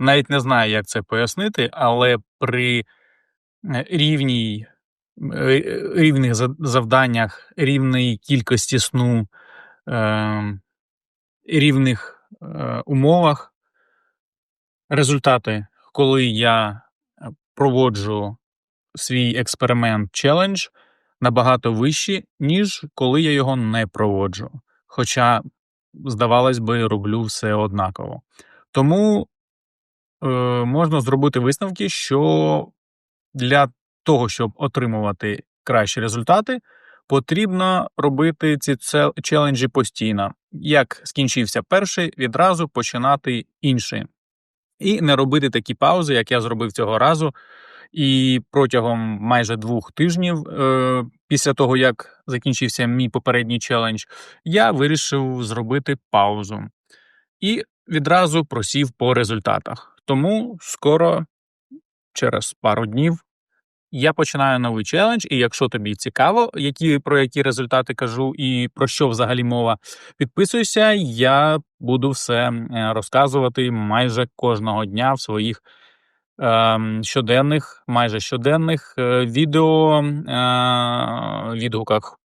навіть не знаю, як це пояснити, але при е, рівній рівних завданнях, рівній кількості сну, е, рівних е, умовах результати, коли я е, проводжу свій експеримент челендж, набагато вищі, ніж коли я його не проводжу. Хоча, здавалось би, роблю все однаково. Тому можна зробити висновки, що для того, щоб отримувати кращі результати, потрібно робити ці челенджі постійно. Як скінчився перший, відразу починати інший. І не робити такі паузи, як я зробив цього разу. І протягом майже двох тижнів, е, після того як закінчився мій попередній челендж, я вирішив зробити паузу і відразу просів по результатах. Тому скоро, через пару днів, я починаю новий челендж. І якщо тобі цікаво, які, про які результати кажу і про що взагалі мова, підписуйся. Я буду все е, розказувати майже кожного дня в своїх ем, щоденних, майже щоденних е, відео е, відгуках